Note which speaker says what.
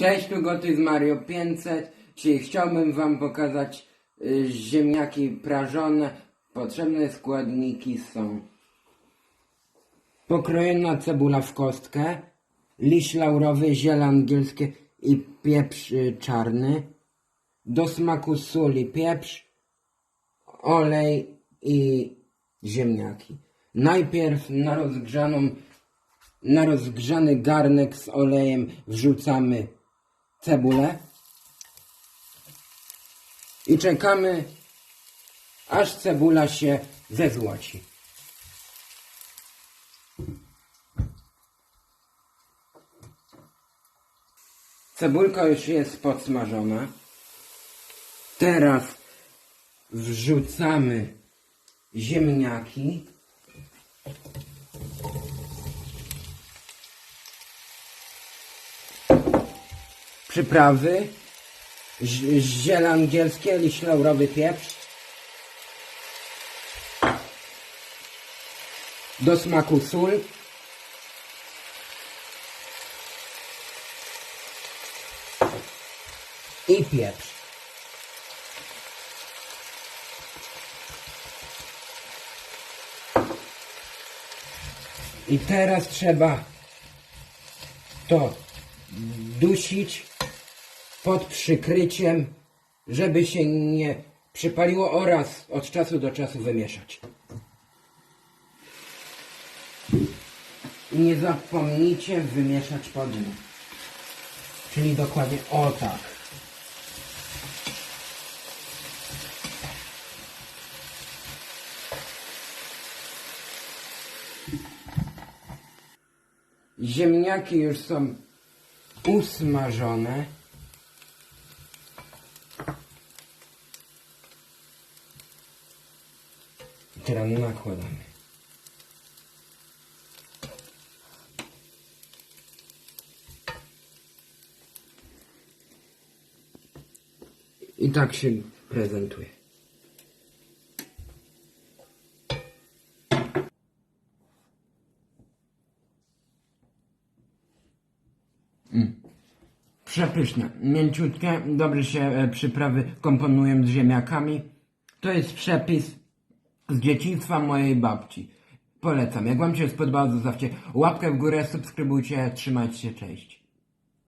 Speaker 1: Cześć, tu Goty z Mario 500. Dzisiaj chciałbym Wam pokazać y, ziemniaki prażone. Potrzebne składniki są pokrojona cebula w kostkę, liść laurowy, ziele angielskie i pieprz y, czarny. Do smaku sól i pieprz, olej i ziemniaki. Najpierw na rozgrzaną na rozgrzany garnek z olejem wrzucamy cebulę i czekamy, aż cebula się zezłoci. Cebulka już jest podsmażona. Teraz wrzucamy ziemniaki. Przyprawy, zi- ziele angielskie, liść laurowy, pieprz. Do smaku sól. I pieprz. I teraz trzeba to dusić pod przykryciem, żeby się nie przypaliło oraz od czasu do czasu wymieszać. Nie zapomnijcie wymieszać po dnie. Czyli dokładnie o tak. Ziemniaki już są usmażone. Teraz nakładamy. I tak się prezentuje. Przepyszne, mięciutkie, dobrze się e, przyprawy komponują z ziemniakami. To jest przepis z dzieciństwa mojej babci. Polecam. Jak Wam się spodobało, zostawcie łapkę w górę, subskrybujcie, trzymajcie się, cześć.